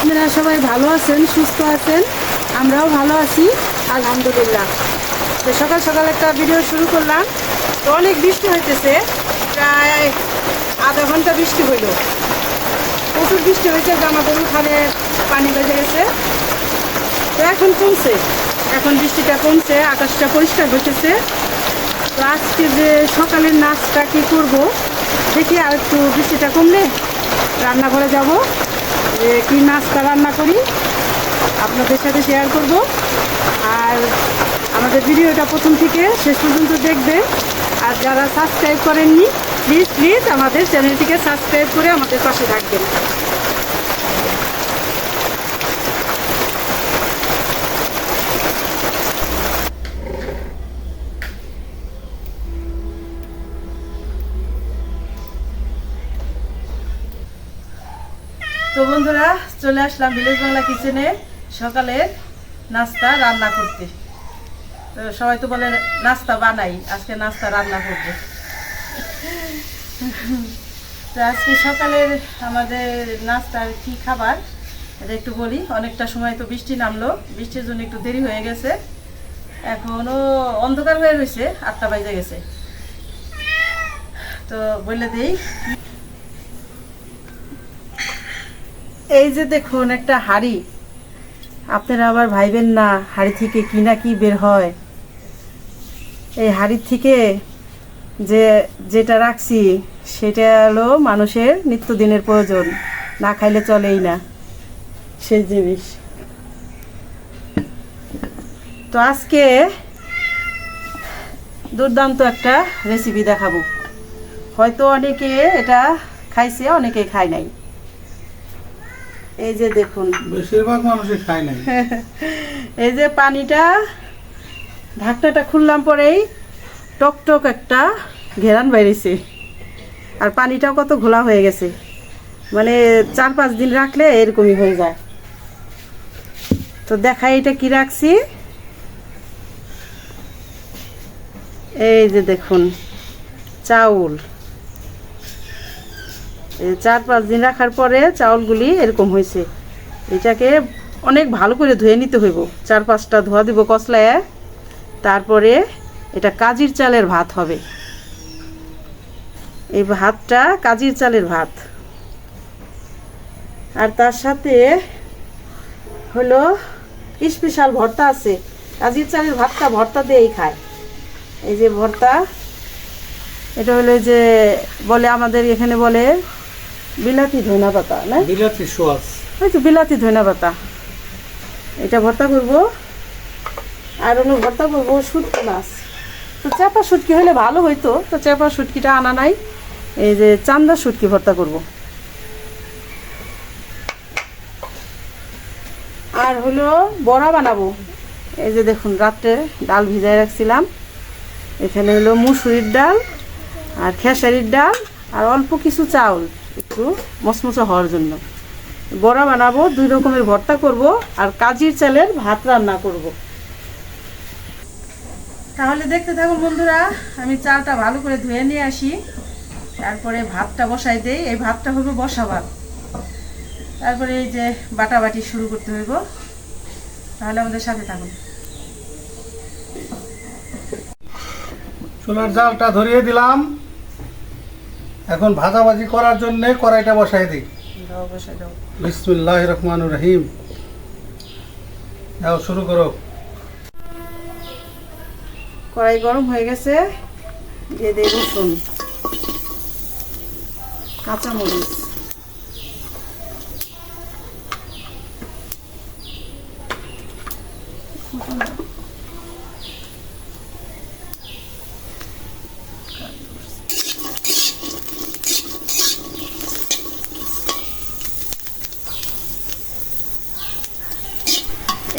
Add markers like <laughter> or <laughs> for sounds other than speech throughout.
আপনারা সবাই ভালো আছেন, সুস্থ আছেন? আমরাও ভালো আছি, আলহামদুলিল্লাহ। তো সকাল সকাল একটা ভিডিও শুরু করলাম। তো অনেক বৃষ্টি হইতেছে, প্রায় আধা ঘণ্টা বৃষ্টি হইল। প্রচুর বৃষ্টি হয়েছে আমাদের ওখানে পানি বেজে গেছে। তো এখন কমছে, এখন বৃষ্টিটা কমছে, আকাশটা পরিষ্কার হইতেছে। তো আজকে যে সকালের নাচটা কি করব, দেখি আর একটু বৃষ্টিটা কমলে রান্নাঘরে যাব। যে কী নাস্তা রান্না করি, আপনাদের সাথে শেয়ার করব। আর আমাদের ভিডিওটা প্রথম থেকে শেষ পর্যন্ত দেখবে আর যারা সাবস্ক্রাইব করেননি প্লিজ প্লিজ আমাদের চ্যানেলটিকে সাবস্ক্রাইব করে আমাদের পাশে থাকবেন। তো বন্ধুরা, চলে আসলাম ভিলেজ বাংলা কিচেনে সকালের নাস্তা রান্না করতে। তো সবাই তো বলে নাস্তা বানাই, আজকে নাস্তা রান্না করব। তো আজকে সকালের আমাদের নাস্তার কি খাবার, এটা একটু বলি। অনেকটা সময় তো বৃষ্টি নামলো, বৃষ্টির জন্য একটু দেরি হয়ে গেছে। এখনও অন্ধকার হয়ে রয়েছে, আটটা বাজে গেছে। তো বলে দেই এই যে দেখুন একটা হাড়ি। আপনারা আবার ভাইবেন না, হাড়ি থেকে কি না কি বের হয়। এই হাড়ির থেকে যে, যেটা রাখছি, সেটা হলো মানুষের নিত্যদিনের প্রয়োজন। না খাইলে চলেই না সেই জিনিস। তো আজকে দুর্দান্ত একটা রেসিপি দেখাবো। হয়তো অনেকে এটা খাইছে, অনেকে খায় নাই। এই যে দেখুন। বেশিরভাগ মানুষই খায় নাই। <laughs> এই যে পানিটা ঢাকনাটা খুললাম পরেই টক টক একটা ঘেরান বাইরেছে। আর পানিটাও কত ঘোলা হয়ে গেছে। মানে চার পাঁচ দিন রাখলে এরকমই হয়ে যায়। তো দেখা এটা কি রাখছি। এই যে দেখুন চাউল। চার পাঁচ দিন রাখার পরে চাউলগুলি এরকম হয়েছে। এটাকে অনেক ভালো করে ধুয়ে নিতে হইব। চার পাঁচটা ধোয়া দিব কসলায়। তারপরে এটা কাজির চালের ভাত হবে। এই ভাতটা কাজির চালের ভাত। আর তার সাথে হলো স্পেশাল ভর্তা আছে। কাজির চালের ভাতটা ভর্তা দিয়েই খায়। এই যে ভর্তা, এটা হলো যে বলে আমাদের এখানে বলে বিলাতি ধনা পাতা না? বিলাতি সোয়াস ওই তো বিলাতি ধনা পাতা। এটা ভর্তা করব। আর হলো ভর্তা করব শুটকি মাছ। তো চাপা শুটকি হলে ভালো হইতো তো চাপা শুটকিটা আনা নাই। এই যে চান্দা শুটকি ভর্তা করব। আর হলো বড়া বানাবো। এই যে দেখুন রাত্রে ডাল ভিজায় রাখছিলাম। এখানে হলো মুসুরির ডাল আর খেসারির ডাল আর অল্প কিছু চাউল। একটু মচমচে হওয়ার জন্য। বড়া বানাবো, দুই রকমের ভর্তা করব, আর কাজির চালের ভাত রান্না করব। তাহলে দেখতে থাকুন বন্ধুরা, আমি চালটা ভালো করে ধুয়ে নিয়ে আসি। তারপরে ভাতটা বসাই দেই, এই ভাতটা হবে বসা ভাত। তারপরে এই যে বাটাবাটি শুরু করতে হইব। তাহলে আমাদের সাথে থাকুন। চুলার জালটা ধরিয়ে দিলাম। এখন ভাজাভাজি করার জন্য কড়াইটা বসাই দিই। বিসমুল্লাহ রহমান রহিম। যাও শুরু করো। কড়াই গরম হয়ে গেছে। দিয়ে দেব রসুন। কাঁচামরিচ।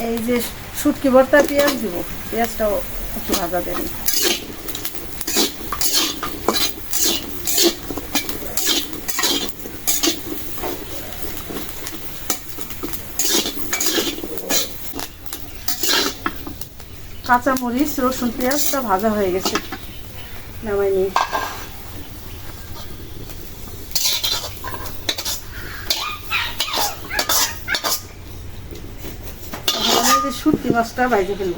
এই যে শুটকি ভর্তা, পেঁয়াজ দিব। পেঁয়াজটাও একটু ভাজা দেবেন কাঁচা মরিচ রসুন, পেঁয়াজটা ভাজা হয়ে গেছে। নামাই নিই শুটকি মাছটা ভাইজে ফেলব।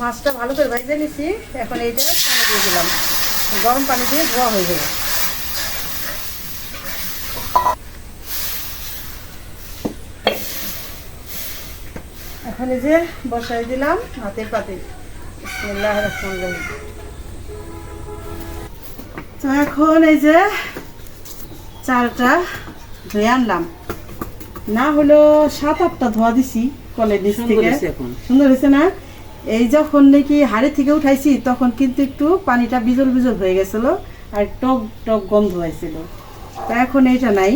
মাছটা ভালো করে ভাইজে নিছি, এখন এইটা পানি দিয়ে দিলাম। গরম পানি দিয়ে ধোয়া হয়ে যাবে এখন যে বসাই দিলাম হাতের পাতে। রহিম। তো এখন এই যে চালটা ধুয়ে আনলাম। না হলো সাত আটটা ধোয়া দিছি কলের নিচ থেকে। সুন্দর হয়েছে না? এই যখন নাকি হাড়ি থেকে উঠাইছি তখন কিন্তু একটু পানিটা বিজল বিজল হয়ে গেছিল আর টক টক গন্ধ হয়েছিল। তো এখন এইটা নাই।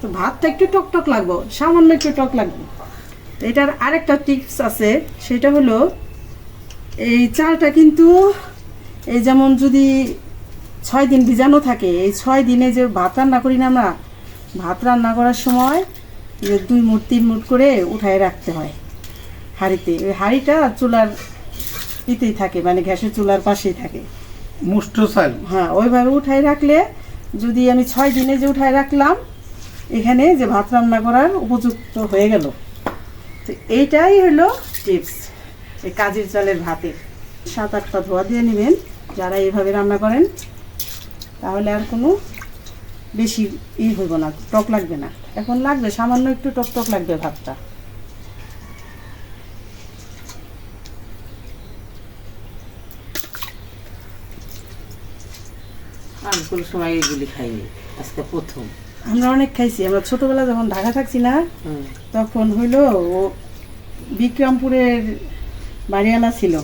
তো ভাতটা একটু টক টক লাগবো সামান্য একটু টক লাগবে। এটার আরেকটা টিপস আছে সেটা হলো এই চালটা কিন্তু এই যেমন যদি ছয় দিন ভিজানো থাকে এই ছয় দিনে যে ভাত রান্না করি না আমরা ভাত রান্না করার সময় যে দুই মুঠ তিন মুঠ করে উঠায় রাখতে হয় হাঁড়িতে। ওই হাঁড়িটা চুলার ইতেই থাকে মানে গ্যাসের চুলার পাশেই থাকে। মুষ্ট চাল? হ্যাঁ ওইভাবে উঠায় রাখলে যদি আমি ছয় দিনে যে উঠায় রাখলাম এখানে যে ভাত রান্না করার উপযুক্ত হয়ে গেল। তো এইটাই হলো টিপস এই কাজের চালের ভাতের সাত আটটা ধোয়া দিয়ে নেবেন, যারা এইভাবে রান্না করেন, তাহলে আর কোনো বেশি ই হইব না, টক লাগবে না। এখন লাগবে, সামান্য একটু টক টক লাগবে ভাতটা। আর কোনো সময় এগুলি খাইনি, আজকে প্রথম। আমরা অনেক খাইছি। আমরা ছোটবেলা যখন ঢাকা থাকছি না তখন হইল ও বিক্রমপুরের বাড়িওয়ালা ছিল।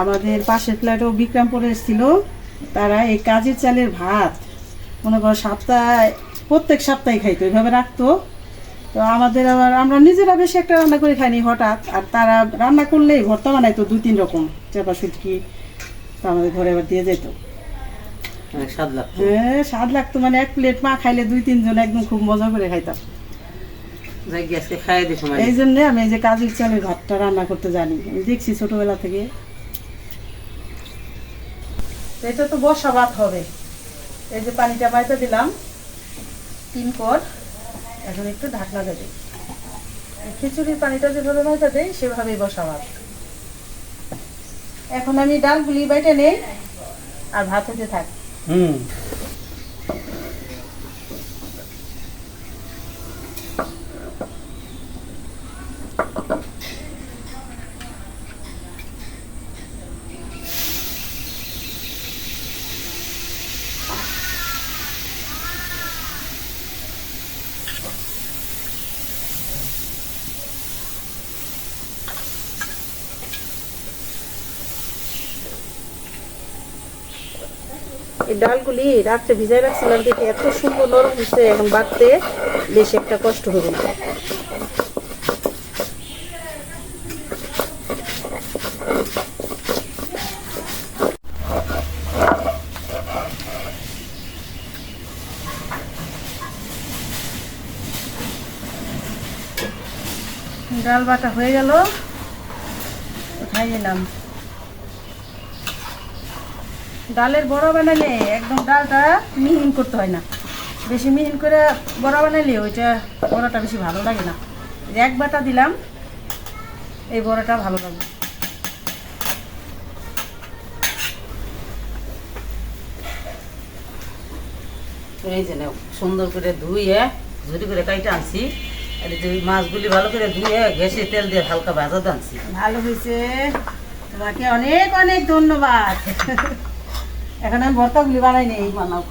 আমাদের পাশের ফ্ল্যাটও বিক্রমপুরের ছিল। তারা এই কাজের চালের ভাত মনে করো সপ্তাহে প্রত্যেক সপ্তাহে খাইতো এইভাবে রাখতো। তো আমাদের আবার আমরা নিজেরা বেশি একটা রান্না করে খাইনি হঠাৎ। আর তারা রান্না করলেই ভর্তা বানাইতো দুই তিন রকম চেপা সুটকি তো আমাদের ঘরে আবার দিয়ে যেত। স্বাদ লাগতো। হ্যাঁ স্বাদ লাগতো মানে এক প্লেট মা খাইলে দুই তিনজন একদম খুব মজা করে খাইতাম। এই জন্য আমি এই যে কাজের চালের ভাতটা রান্না করতে জানি। আমি দেখছি ছোটবেলা থেকে। এটা তো বসা ভাত হবে। এই যে পানিটা বাইতে দিলাম। তিন পর এখন একটু ঢাকনা দেবে খিচুড়ির পানিটা যেভাবে বাইতে দেয় সেভাবেই বসা ভাত। এখন আমি ডালগুলি বাইটে নেই। আর ভাত হতে থাক। হুম ডালগুলি রাত্রে ভিজাই রাখছিলাম দেখে এত সুন্দর নরম হচ্ছে এখন বাড়তে বেশ একটা কষ্ট হবে না। ডাল বাটা হয়ে গেল উঠাই নিলাম। ডালের বড়া বানালে একদম ডালটা মিহিন করতে হয় না। বেশি মিহিন করে বড়া বানালে ওইটা বড়াটা বেশি ভালো লাগে না। এক বাটা দিলাম এই বড়াটা ভালো লাগবে। এই যে সুন্দর করে ধুয়ে ঝুড়ি করে কাইটা আনছি। আর এই মাছগুলি ভালো করে ধুয়ে গ্যাসে তেল দিয়ে হালকা ভাজা আনছি। ভালো হয়েছে। তোমাকে অনেক অনেক ধন্যবাদ। এখন আমি ভর্তাগুলি বানাই নেই বানাও।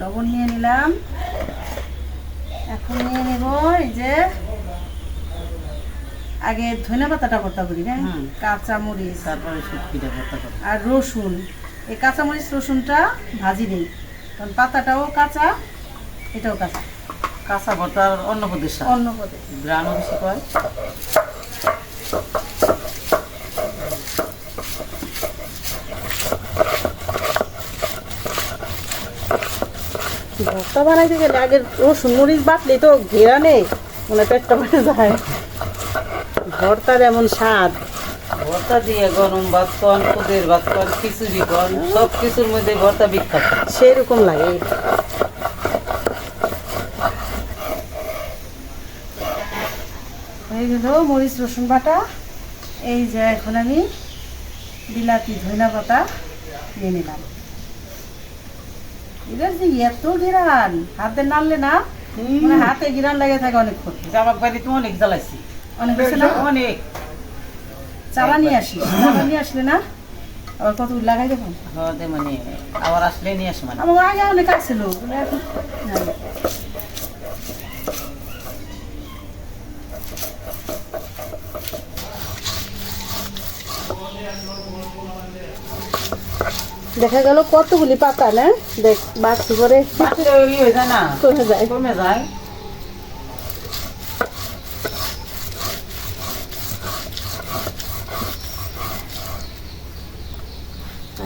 লবণ নিয়ে নিলাম। এখন নিয়ে নেব এই যে আগে ধনে পাতাটা ভর্তা করি না কাঁচা মরিচ তারপরে শুটকিটা ভর্তা করি আর রসুন। এই কাঁচামরিচ রসুনটা ভাজি নেই কারণ পাতাটাও কাঁচা এটাও কাঁচা। কাঁচা ভর্তা আর অন্য প্রদেশা অন্য প্রদেশ গ্রামও ভর্তা বানাইতে গেলে আগে রসুন মরিচ বাটলে তো ঘেরা নেই মানে পেটটা ভরে যায়। ভর্তার এমন স্বাদ। ভর্তা দিয়ে গরম ভাত কন খুদের ভাত কন খিচুড়ি কন সব কিছুর মধ্যে ভর্তা বিখ্যাত। সেরকম লাগে। হয়ে গেল মরিচ রসুন বাটা। এই যে এখন আমি বিলাতি ধইনা পাতা নিয়ে নিলাম। এটার যে এত গিরান হাতে নাড়লে না মানে হাতে গিরান লেগে থাকে অনেকক্ষণ জামাক বাড়িতে অনেক জ্বালাইছি। অনেক বেশি না? অনেক। চালা নিয়ে আসি চালা নিয়ে আসলে না? আবার কত লাগাই দেবো? হদে মানে আবার আসলে নিয়ে আসো মানে। আমার আগে অনেক আসছিল এখন দেখা গেল কতগুলি পাতা না দেখ বাড়ছি করে? হয়ে কমে যায়। কমে যায়।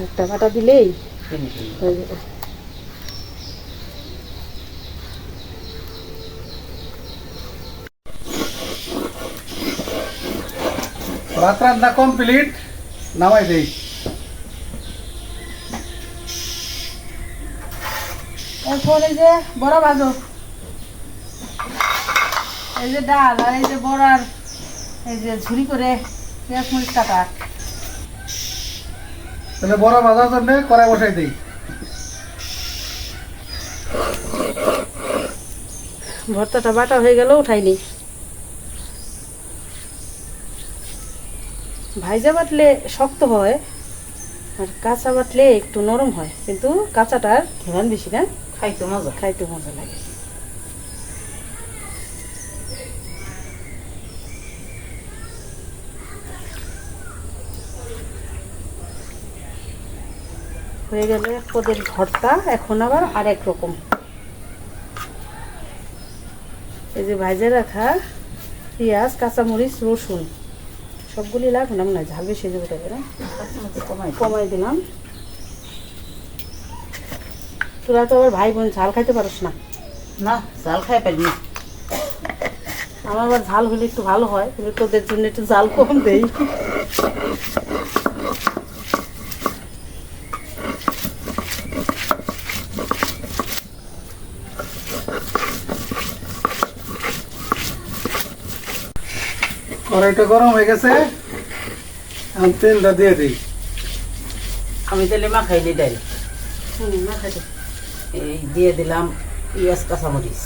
একটা পাতা দিলেই। হয়ে যাবে। ভাত রান্না কমপ্লিট নামাই দেই। এরপর এই যে বড়া ভাজো এই যে ডাল আর এই যে বড়ার এই যে ঝুরি করে পেঁয়াজ মরিচ কাটা। তাহলে বড় ভাজার জন্য কড়াই বসাই দেই। ভর্তাটা বাটা হয়ে গেল উঠাইনি ভাইজা বাটলে শক্ত হয় আর কাঁচা বাটলে একটু নরম হয় কিন্তু কাঁচাটার ঘেরান বেশি না। খাইতে মজা? খাইতে মজা লাগে। হয়ে গেল এক পদের ভর্তা এখন আবার আরেক রকম। এই যে ভাজে রাখা পেঁয়াজ কাঁচামরিচ রসুন সবগুলি লাগবে না ঝাল বেশি যাবে না? কমাই কমাই দিলাম। তোরা তো আবার ভাই বোন ঝাল খাইতে পারস না। না জাল খাই পারি না। আমার আবার ঝাল হলে একটু ভালো হয় কিন্তু তোদের জন্য একটু ঝাল কম দেই। কড়াইটা গরম হয়ে গেছে। তেলটা দিয়ে দিই। আমি তাহলে মাখাই দিই ডাল হুম, না খাইতে। এই দিয়ে দিলাম পেঁয়াজ কাঁচামরিচ।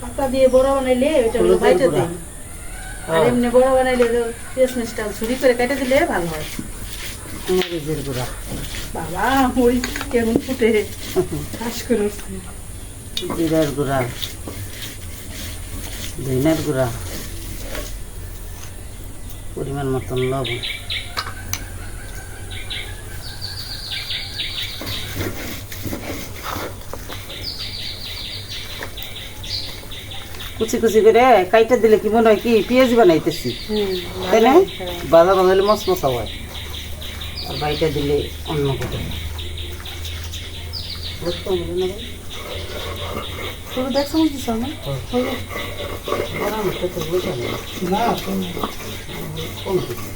পাতা দিয়ে বড়া বানাইলে ওইটা বাইটে। আর এমনি বড়া বানাইলে পেঁয়াজ মিষ্টা ছুরি করে কেটে দিলে ভালো হয়। মরিচের গুঁড়া। বাবা কেমন ফুটে। করে উঠছে। জিরার গুঁড়া ধইনার গুঁড়া পরিমাণ মতন লবণ। কুচি কুচি করে কাইটা দিলে কি মনে হয় কি পেঁয়াজ বানাইতেছি? তাই না? হ্যাঁ। বাজা বানাইলে মশ মশা হয়। আর বাইটা দিলে অন্য কথা? তোর না গেছে। বড় মুখে তো বোঝা নেই। না কম দিছি।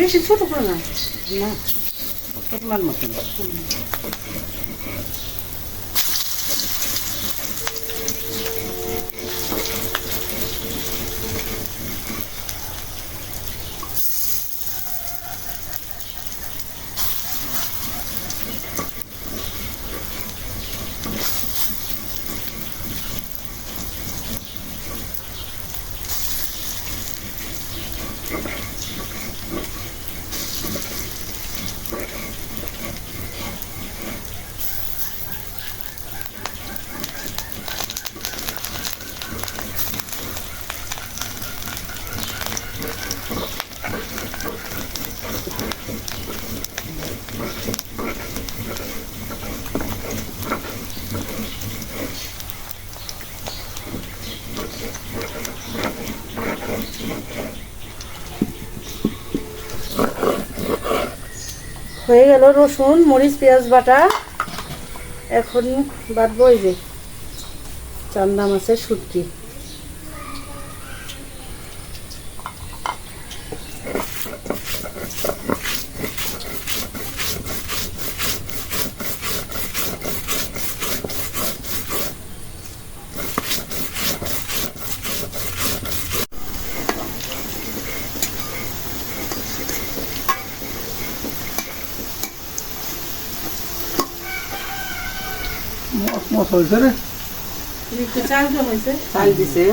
বেশি ছোট না। না পরিমাণ মতন। হয়ে গেল রসুন মরিচ পেঁয়াজ বাটা। এখন বাটবো এই যে চান্দা মাছের শুটকি মস মস হয়েছে রে। চাল হয়েছে। চাল দিছে।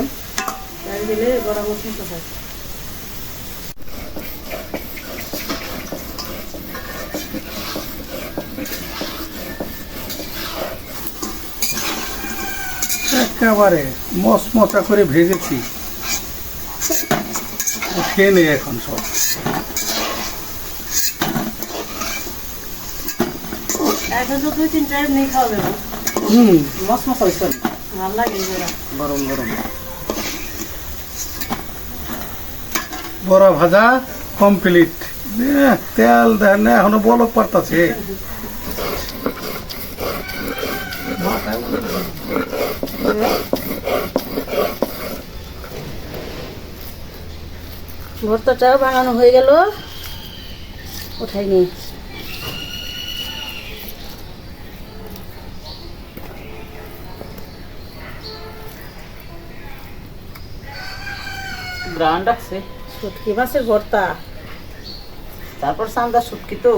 চাল দিলে বড় মশলা তো হয়। একেবারে মস মশা করে ভেজেছি। খেয়ে নেই এখন সব। এখন তো দুই তিন টাইম নেই খাওয়া যাবে হুম। মস মস হয়েছে। ভালো লাগে গরম গরম। বড়া ভাজা কমপ্লিট তেল দেন না, এখনও বলক পারতাছে। ভর্তাটাও বানানো হয়ে গেল। উঠাই নি। গ্রান্ড আছে। শুটকি মাছের ভর্তা। তারপর সান্দা শুটকি তো।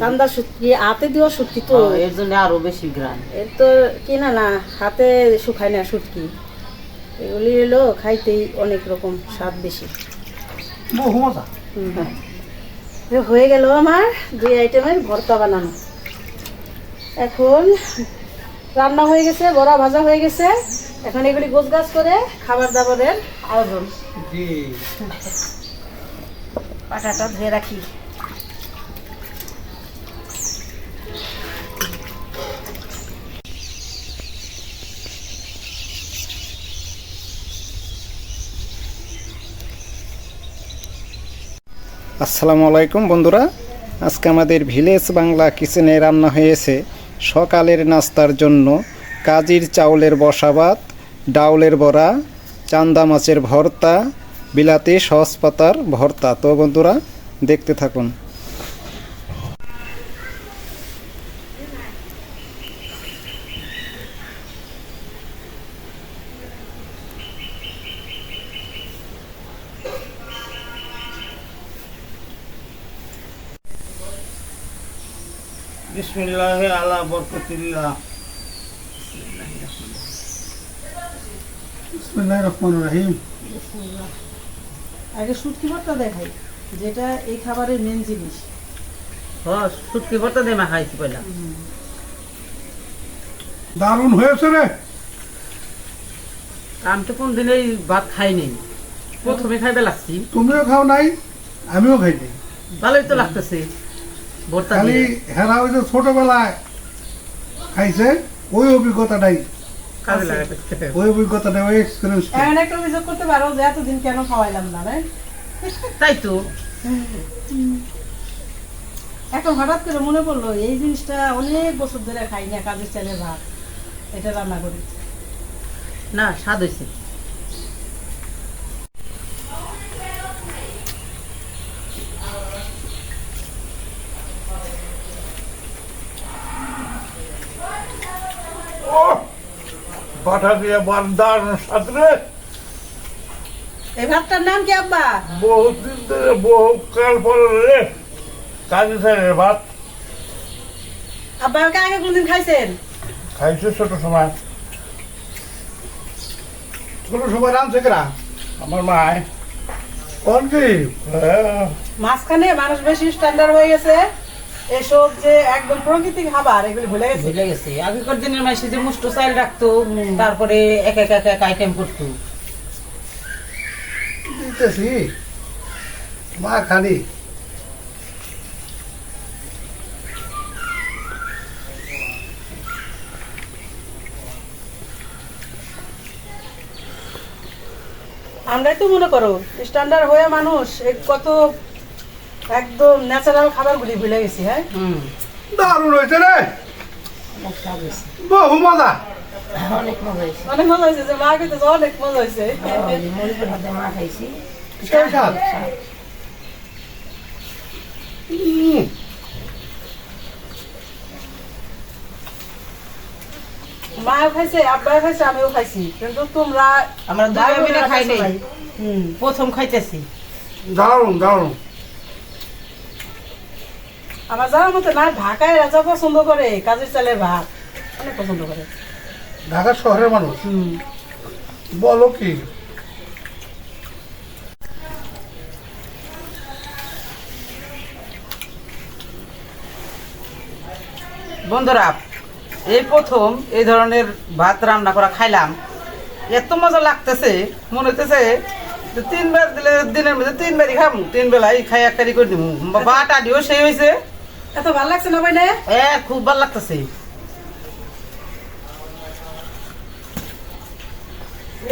চান্দা শুটকি হাতে দেওয়া শুটকি তো। হ্যাঁ, এর জন্য আরও বেশি গ্রান এর তো কিনা না হাতে শুকায় না শুটকি এগুলি হলো খাইতেই অনেক রকম স্বাদ বেশি। বহু মজা। হয়ে গেল আমার দুই আইটেমের ভর্তা বানানো। এখন রান্না হয়ে গেছে বড়া ভাজা হয়ে গেছে। এখন এগুলি গোছ গাছ করে খাবার দাবারের আয়োজন। জি। পাটাটা ধুয়ে রাখি। আসসালামু আলাইকুম বন্ধুরা। আজকে আমাদের ভিলেজ বাংলা কিচেনে রান্না হয়েছে সকালের নাস্তার জন্য কাজির চাউলের বসাবাত ডাউলের বড়া চান্দা মাছের ভর্তা বিলাতি সস পাতার ভর্তা। তো বন্ধুরা দেখতে থাকুন। বিসমিল্লাহ আলা বরকতিল্লাহ বিসমিল্লাহ রহমান রহিম আগে শুটকি ভর্তা দেখাই যেটা এই খাবারের মেন জিনিস। হ্যাঁ শুটকি ভর্তা দিয়ে খাইছি পয়লা। দারুণ হয়েছে রে। আমি তো কোনদিন এই ভাত খাইনি। প্রথমে খাইবে লাগছি তুমিও খাও নাই আমিও খাইনি। ভালোই তো লাগতেছে ভর্তা খালি হেরা ওই যে ছোটবেলায় খাইছে ওই অভিজ্ঞতাটাই কাজে লাগাতেছে <laughs> ওই অভিজ্ঞতাটা ওই এক্সপিরিয়েন্স এখন একটা অভিযোগ করতে পারো যে এতদিন কেন খাওয়াইলাম না রাইট তাই তো। <laughs> এখন হঠাৎ করে মনে পড়ল এই জিনিসটা অনেক বছর ধরে খাই না কাজের চালের ভাত এটা রান্না করি। না স্বাদ হয়েছে পাঠা দিয়ে বান্দার সাথে। এই ভাতটার নাম কি আব্বা? বহুত দিন ধরে বহু কাল পরে রে কাজী স্যারের ভাত। আব্বা আমাকে আগে কোনদিন খাইছেন? খাইছে ছোট সময়। ছোট সময় রাঁধছে কেনা আমার মায়। কোন কি? হ্যাঁ, মাঝখানে মানুষ বেশি স্ট্যান্ডার্ড হয়ে গেছে। এসব যে একদম প্রকৃতিক খাবার এগুলি ভুলে গেছে। ভুলে গেছে। আগেকার দিনের মাসে যে মুষ্ট চাল রাখতো তারপরে এক এক এক এক আইটেম করতো। দিতেছি মা খালি। আমরাই তো মনে করো স্ট্যান্ডার্ড হয়ে মানুষ এই কত একদম ন্যাচারাল খাবারগুলি ভুলে গেছি হ্যাঁ? হুম। দারুণ হয়েছে রে। অনেক বহু মজা। অনেক মজা হয়েছে। অনেক মজা হয়েছে যে মা কিন্তু অনেক মজা হয়েছে। মা খাইছি। মাও খাইছে আমিও খাইছি। কিন্তু তোমরা আমরা দুই ভাই ভাই মিলে খাই নাই নাই। প্রথম খাইতেছি। দারুণ দারুণ। আমার যাওয়ার মতো না ঢাকায় রাজা পছন্দ করে কাজের চালের ভাত। অনেক পছন্দ করে। ঢাকা শহরের মানুষ? হুম। বলো কি? বন্ধুরা এই প্রথম এই ধরনের ভাত রান্না করা খাইলাম। এত মজা লাগতেছে মনে হইতেছে যে তিনবার দিলে দিনের মধ্যে তিনবারই খাম তিন বেলায় খাই এক কারি করে দিব বাটা দিও সেই হয়েছে এত ভালো লাগছে না ভাই না? এ খুব ভালো লাগতেছে।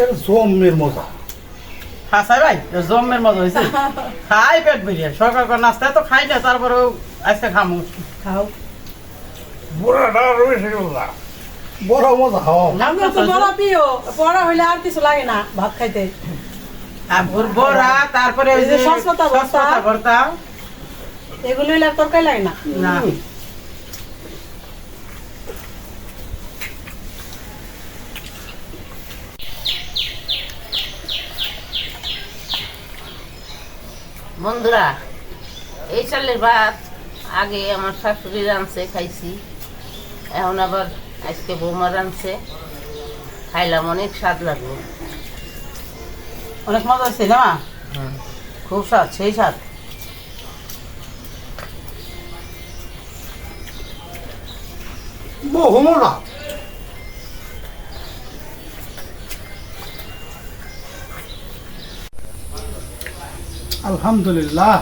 এর জমের মজা। হাসাই ভাই জমের মজা হয়েছে <laughs> খাই পেট করে নাস্তা তো খাই না তারপরেও আজকে খামু। খাও। বুড়াটা রয়েছে মজা বড় মজা খাও আমি তো বড় পিও বড় হইলে আর কিছু লাগে না ভাত খাইতে। আর বড়া তারপরে ওই যে সসপাতা ভর্তা। এগুলো হইলে তরকারি লাগে না? বন্ধুরা এই চালের ভাত আগে আমার শাশুড়ি রাঁধছে খাইছি। এখন আবার আজকে বৌমা রাঁধছে। খাইলাম অনেক স্বাদ লাগল। অনেক মজা হচ্ছে না? খুব স্বাদ সেই স্বাদ। আলহামদুলিল্লাহ।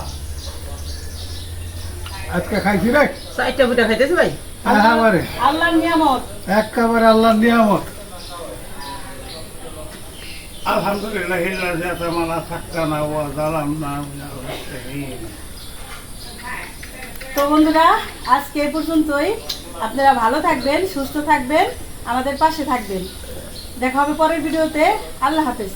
আজকে খাইছি রে। চারটা পিঠা খাইতেছি ভাই? একেবারে আল্লাহর নিয়ামত। একেবারে আল্লাহর নিয়ামত। আলহামদুলিল্লাহ থাকতা না ওয়া জালাম না তো বন্ধুরা আজকে এই পর্যন্তই। আপনারা ভালো থাকবেন সুস্থ থাকবেন আমাদের পাশে থাকবেন। দেখা হবে পরের ভিডিওতে। আল্লাহ হাফেজ।